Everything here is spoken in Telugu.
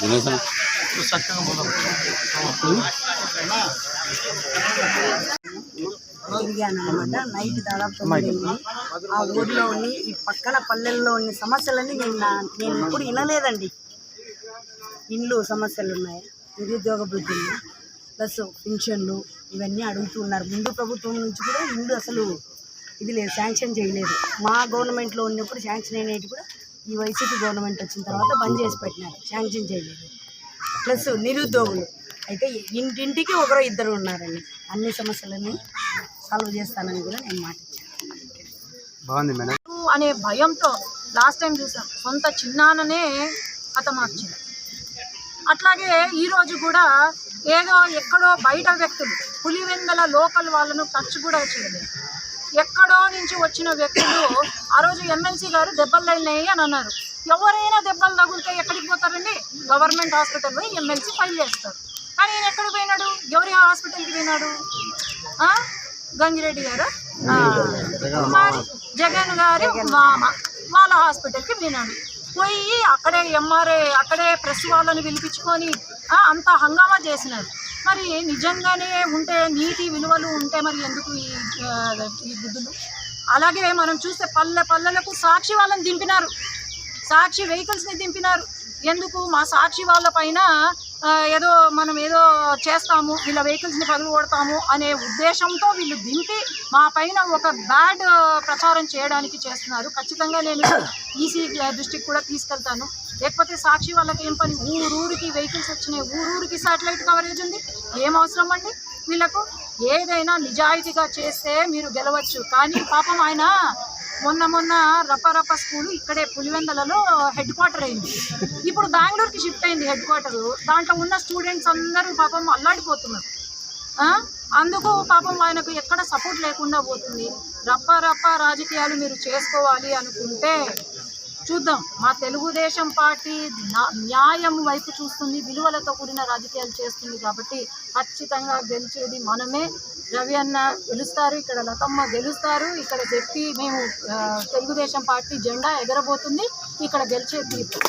దినేశన్ తిరిగాను అనమాట నైట్ దాదాపు తొమ్మిది. ఆ ఊర్లో ఉండి ఈ పక్కన పల్లెల్లో ఉన్న సమస్యలన్నీ నేను నేను ఎప్పుడు వినలేదండి. ఇండ్లు సమస్యలు ఉన్నాయి. నిరుద్యోగ వృద్ధులు ప్లస్ పింఛన్లు ఇవన్నీ అడుగుతున్నారు ముందు ప్రభుత్వం నుంచి కూడా ఇండ్లు అసలు ఇది లేదు శాంక్షన్ చేయలేదు. మా గవర్నమెంట్లో ఉన్నప్పుడు శాంక్షన్ అయినవి కూడా ఈ వైసీపీ గవర్నమెంట్ వచ్చిన తర్వాత బంద్ చేసి పెట్టినారు. శాంక్షన్ చేయలేదు. ప్లస్ నిరుద్యోగులు. అయితే ఇంటింటికి ఒకరు ఇద్దరు ఉన్నారండి. అన్ని సమస్యలని సాల్వ్ చేస్తానని కూడా నేను మాట ఇచ్చాను. బాగుంది మేడం. అనే భయంతో లాస్ట్ టైం చూసాం. సొంత చిన్నాననే హతమార్చింది. అట్లాగే ఈరోజు కూడా ఏదో ఎక్కడో బయట వ్యక్తులు పులివెందల లోకల్ వాళ్ళను టచ్ కూడా చేయలేదు. ఎక్కడో నుంచి వచ్చిన వ్యక్తులు ఆ రోజు ఎమ్మెల్సీ గారు దెబ్బలు తగిలినాయి అని అన్నారు. ఎవరైనా దెబ్బలు తగిలితే ఎక్కడికి పోతారండి? గవర్నమెంట్ హాస్పిటల్ పోయి ఎమ్మెల్సీ ఫైల్ చేస్తారు. కానీ ఈయన ఎక్కడికి పోయినాడు? ఎవరి హాస్పిటల్కి పోయినాడు? ఆ? గంగిరెడ్డి గారు జగన్ గారి మామ. వాళ్ళ హాస్పిటల్కి పోయినాడు పోయి అక్కడే ఎంఆర్ఐ అక్కడే ప్రెస్ వాళ్ళని పిలిపించుకొని అంత హంగామా చేసినారు. మరి నిజంగానే ఉంటే నీతి విలువలు ఉంటే మరి ఎందుకు ఈ ఈ బుద్ధులు? అలాగే మనం చూస్తే పల్లె పల్లెలకు సాక్షి వాళ్ళని దింపినారు. సాక్షి వెహికల్స్ని దింపినారు. ఎందుకు? మా సాక్షి వాళ్ళ పైన ఏదో మనం ఏదో చేస్తాము వీళ్ళ వెహికల్స్ని పగులు కొడతాము అనే ఉద్దేశంతో వీళ్ళు దింపి మా పైన ఒక బ్యాడ్ ప్రచారం చేయడానికి చేస్తున్నారు. ఖచ్చితంగా నేను ఈసీ దృష్టికి కూడా తీసుకెళ్తాను. లేకపోతే సాక్షి వాళ్ళకి ఏం పని? ఊరూరికి వెహికల్స్ వచ్చినాయి. ఊరూరికి శాటిలైట్ కవరేజ్ ఉంది. ఏం అవసరం అండి వీళ్ళకు? ఏదైనా నిజాయితీగా చేస్తే మీరు గెలవచ్చు. కానీ పాపం ఆయన మొన్న మొన్న రపరప స్కూల్ ఇక్కడే పులివెందలలో హెడ్ క్వార్టర్ అయింది. ఇప్పుడు బెంగళూరుకి షిఫ్ట్ అయింది హెడ్ క్వార్టర్ దాంట్లో ఉన్న స్టూడెంట్స్ అందరూ పాపం అల్లాడిపోతున్నారు. అందుకు పాపం ఆయనకు ఎక్కడ సపోర్ట్ లేకుండా పోతుంది. రప్ప రప్ప రాజకీయాలు మీరు చేసుకోవాలి అనుకుంటే చూద్దాం. మా తెలుగుదేశం పార్టీ న్యాయం వైపు చూస్తుంది విలువలతో కూడిన రాజకీయాలు చేస్తుంది కాబట్టి ఖచ్చితంగా గెలిచేది మనమే. రవి అన్న గెలుస్తారు ఇక్కడ లతమ్మ గెలుస్తారు ఇక్కడ చెప్పి మేము తెలుగుదేశం పార్టీ జెండా ఎగరబోతుంది ఇక్కడ గెలిచే తీర్పు